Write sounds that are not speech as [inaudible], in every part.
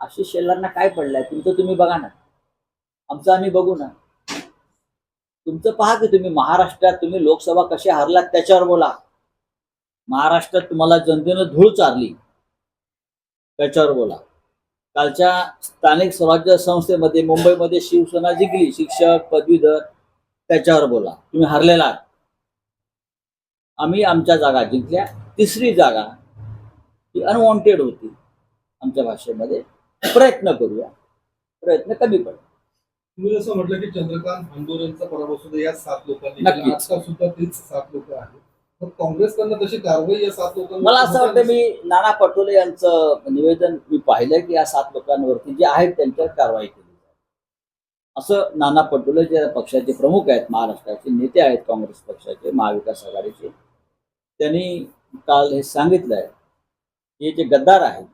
आशिष शेलारना काय पडलंय? तुमचं तुम्ही बघा ना. आमचं आम्ही बघू ना. तुमचं पहा की तुम्ही महाराष्ट्रात तुम्ही लोकसभा कशी हरलात त्याच्यावर बोला. महाराष्ट्रात तुम्हाला जनतेनं धूळ चारली. त्याच्यावर बोला. कालच्या स्थानिक स्वराज्य संस्थेमध्ये मुंबईमध्ये शिवसेना जिंकली. शिक्षक पदवीधर त्याच्यावर बोला. तुम्ही हरलेला आम्ही आमच्या जागा जिंकल्या. तिसरी जागा ही अनवॉन्टेड होती आमच्या भाषेमध्ये. प्रयत्न करूया. प्रयत्न कमी पड. तुम्ही जसं म्हटलं की चंद्रकांत आंदोलनचा पराभव सुद्धा या सात लोकांनी. आजकाल सुद्धा तीच सात लोक आहेत. मग काँग्रेसकडनं तशी कारवाई या सात लोकांवर मला असं वाटतं मी नाना पटोले यांचं निवेदन मी पाहिलं की या सात लोकांवरती जे आहेत त्यांच्यावर कारवाई केली जाईल. असं नाना पटोले जे पक्षाचे प्रमुख आहेत महाराष्ट्राचे नेते आहेत काँग्रेस पक्षाचे महाविकास आघाडीचे त्यांनी काल हे सांगितलंय. की जे गद्दार आहेत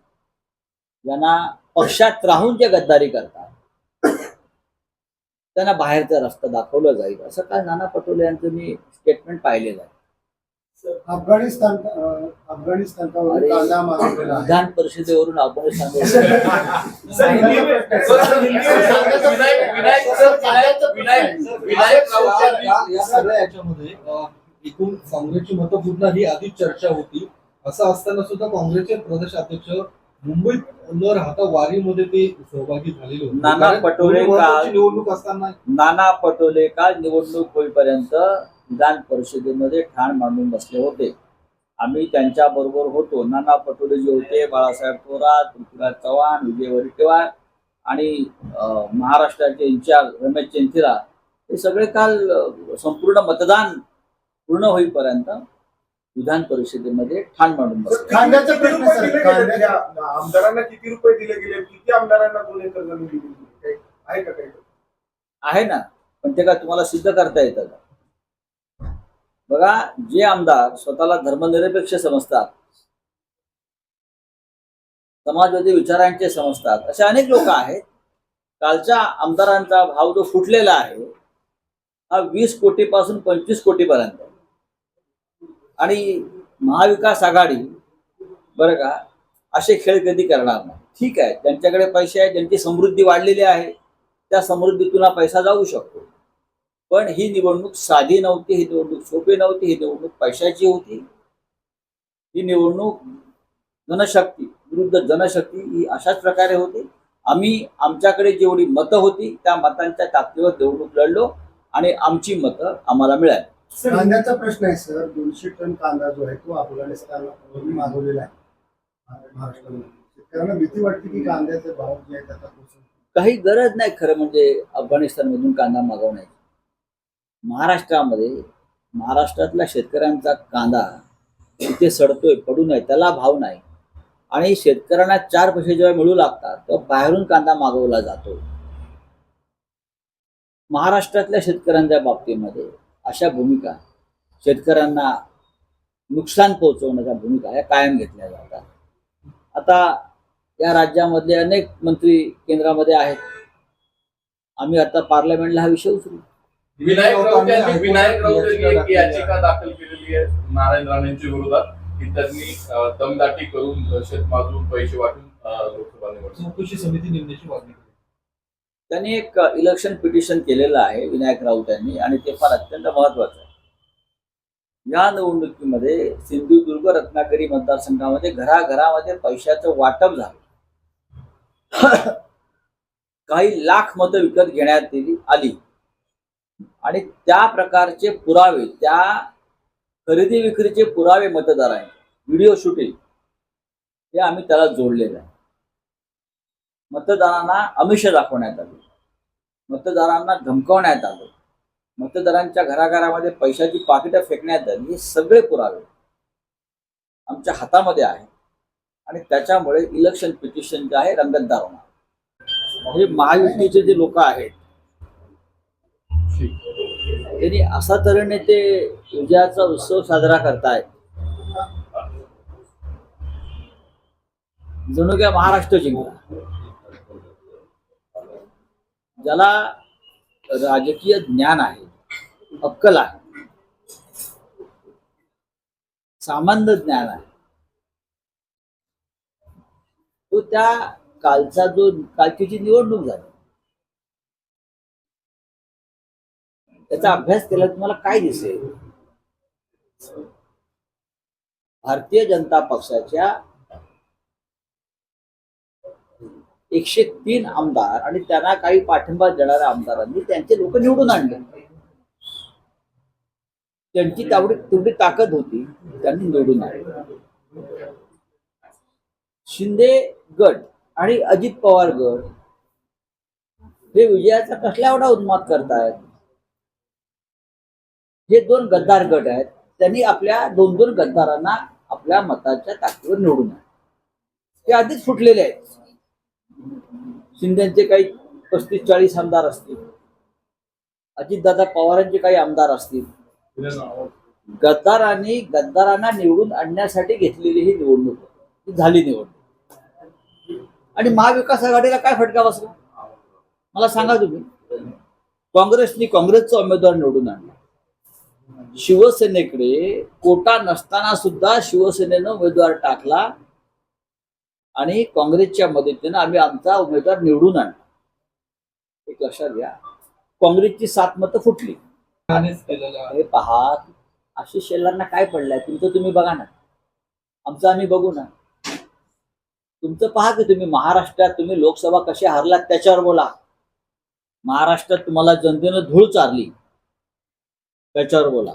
ज्यांना पक्षात राहून जे गद्दारी करतात त्यांना बाहेरचा रस्ता दाखवला जाईल असं काल नाना पटोले यांचं मी स्टेटमेंट पाहिलेलं आहे अफगाणिस्तान अं, अफगाणिस्तानवर अरे. कांदा मागवलेला आहे विधान परिषदेवरून याच्यामध्ये एकूण काँग्रेसची ही आधीच चर्चा होती असं असताना सुद्धा काँग्रेसचे प्रदेश अध्यक्ष मुंबईत न राहता वारीमध्ये ते सहभागी झालेले होते. नाना कारण पटोले काल- निवडणूक असताना नाना पटोले काल निवडणूक होईपर्यंत विधान परिषदेमध्ये ठाण मांडून बसले होते. आम्ही त्यांच्या बरोबर होतो. नाना पटोले जे होते बाळासाहेब थोरात पृथ्वीराज चव्हाण विजय वडेट्टीवार आणि अं, महाराष्ट्राचे इन्चार्ज रमेश चेंथिरा हे सगळे काल अं, संपूर्ण मतदान पूर्ण होईपर्यंत विधान परिषदेमध्ये ठाण मांडून कांद्याचा प्रश्न सर आमदारांना किती रुपये दिले गेले? किती आमदारांना दोन एकर जमीन दिली गेली? काही आहे का काही? आहे ना. पण ते काय तुम्हाला सिद्ध करता येतं का? बघा जे आमदार स्वतःला धर्मनिरपेक्ष समजतात समाजवादी विचारांचे समजतात असे अनेक लोक आहेत. कालच्या आमदारांचा भाव जो फुटलेला आहे हा वीस कोटीपासून पंचवीस कोटीपर्यंत. आणि महाविकास आघाडी बरं का असे खेळ कधी करणार नाही. ठीक आहे त्यांच्याकडे पैसे आहे ज्यांची समृद्धी वाढलेली आहे त्या समृद्धीतून हा पैसा जाऊ शकतो. पण ही निवडणूक साधी नव्हती ही निवडणूक सोपी नव्हती ही निवडणूक पैशाची होती. ही निवडणूक जनशक्ती विरुद्ध जनशक्ती ही अशाच प्रकारे होती. आम्ही आमच्याकडे जेवढी मतं होती त्या मतांच्या ताकदीवर निवडणूक लढलो आणि आमची मतं आम्हाला मिळाली. कांद्याचा प्रश्न आहे सर. दोनशे टन कांदा जो आहे तो अफगाणिस्तानवरून मागवलेला आहे महाराष्ट्रामध्ये. शेतकऱ्यांना भीती वाटते की कांद्याचे भाव जे आहेत आता कोसळतील. काही गरज नाही खरं म्हणजे अफगाणिस्तानमधून कांदा मागवण्याची. महाराष्ट्रामध्ये महाराष्ट्रातल्या शेतकऱ्यांचा कांदा इथे सडतोय पडू नये त्याला भाव नाही. आणि शेतकऱ्यांना चार पैसे जेव्हा मिळू लागतात तेव्हा बाहेरून कांदा मागवला जातो. महाराष्ट्रातल्या शेतकऱ्यांच्या बाबतीमध्ये अशा भूमिका. शेतकऱ्यांना नुकसान पोहोचवण्याच्या भूमिका या कायम घेतल्या जातात. आता या राज्यामधले अनेक मंत्री केंद्रामध्ये आहेत. आम्ही आता पार्लमेंटला हा विषय उचलू. विनायक राऊत यांनी विनायक राऊत यांनी एक याचिका दाखल केलेली आहे नारायण राणेंच्या विरोधात की त्यांनी दमदाटी करून शेतमाजून पैसे वाटून लोकसभा निवडणूक चौकशी समिती नेमण्याची मागणी त्यांनी एक इलेक्शन पिटिशन केलेलं आहे विनायक राऊत यांनी आणि ते फार अत्यंत महत्वाचं आहे. या निवडणुकीमध्ये सिंधुदुर्ग रत्नागिरी मतदारसंघामध्ये घराघरामध्ये पैशाचं वाटप झालं. [coughs] काही लाख मतं विकत घेण्यात आली. आणि त्या प्रकारचे पुरावे त्या खरेदी विक्रीचे पुरावे मतदारांचे व्हिडिओ शूटिंग हे आम्ही त्याला जोडलेलं आहे. मतदारांना आमिष दाखवण्यात आली. मतदारांना धमकवण्यात आलं. मतदारांच्या घराघरामध्ये पैशाची पाकिटं फेकण्यात आली. हे सगळे पुरावे आमच्या हातामध्ये आहे आणि त्याच्यामुळे इलेक्शन पिटिशन जे आहे रंगतदार होणार. हे महायुतीचे जे लोक आहेत त्यांनी असा तऱ्हेने ते विजयाचा उत्सव साजरा करतायत. जणू काय महाराष्ट्र जिंकला. ज्याला राजकीय ज्ञान आहे अक्कल आहे सामान्य ज्ञान आहे तो त्या कालचा जो कालची जी निवडणूक झाली. त्याचा अभ्यास केला तुम्हाला काय दिसेल? भारतीय जनता पक्षाच्या एकशे तीन आमदार आणि त्यांना काही पाठिंबा देणाऱ्या आमदारांनी त्यांचे लोक निवडून आणले. त्यांची तेवढी तेवढी ताकद होती त्यांनी निवडून आणली. शिंदे गट आणि अजित पवार गट हे विजयाचा कसला एवढा उन्माद करतायत? हे दोन गद्दार गट आहेत त्यांनी आपल्या दोन दोन गद्दारांना आपल्या मताच्या ताकदीवर निवडून आणले. ते आधीच फुटलेले आहेत. शिंदेचे काही पस्तीस चाळीस आमदार असतील. अजितदादा पवारांचे काही आमदार असतील. गद्दारांनी गद्दारांना निवडून आणण्यासाठी घेतलेली ही निवडणूक ही झाली निवडणूक. आणि महाविकास आघाडीला काय फटका बसला? मला सांगा तुम्ही. काँग्रेसनी काँग्रेसचा उमेदवार निवडून आणला. शिवसेनेकडे कोटा नसताना सुद्धा शिवसेनेनं उमेदवार टाकला. आणि काँग्रेसच्या मदतीनं आम्ही आमचा उमेदवार निवडून आणला. एक लक्षात घ्या. काँग्रेसची सात मतं फुटली. हे पहा आशिष शेलारना काय पडलंय? तुमचं तुम्ही बघा ना. आमचं आम्ही बघू ना. तुमचं पहा की तुम्ही महाराष्ट्रात तुम्ही लोकसभा कशी हारलात त्याच्यावर बोला. महाराष्ट्रात तुम्हाला जनतेनं धूळ चारली. त्याच्यावर बोला.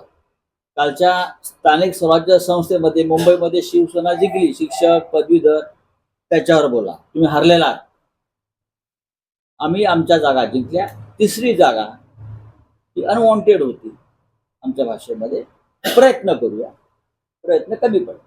कालच्या स्थानिक स्वराज्य संस्थेमध्ये मुंबईमध्ये शिवसेना जिंकली. शिक्षक पदवीधर त्याच्यावर बोला. तुम्ही हरलेला आहात. आम्ही आमच्या जागा जिंकल्या. तिसरी जागा ही अनवॉन्टेड होती. आमच्या भाषेमध्ये. प्रयत्न करूया. प्रयत्न कमी पडतो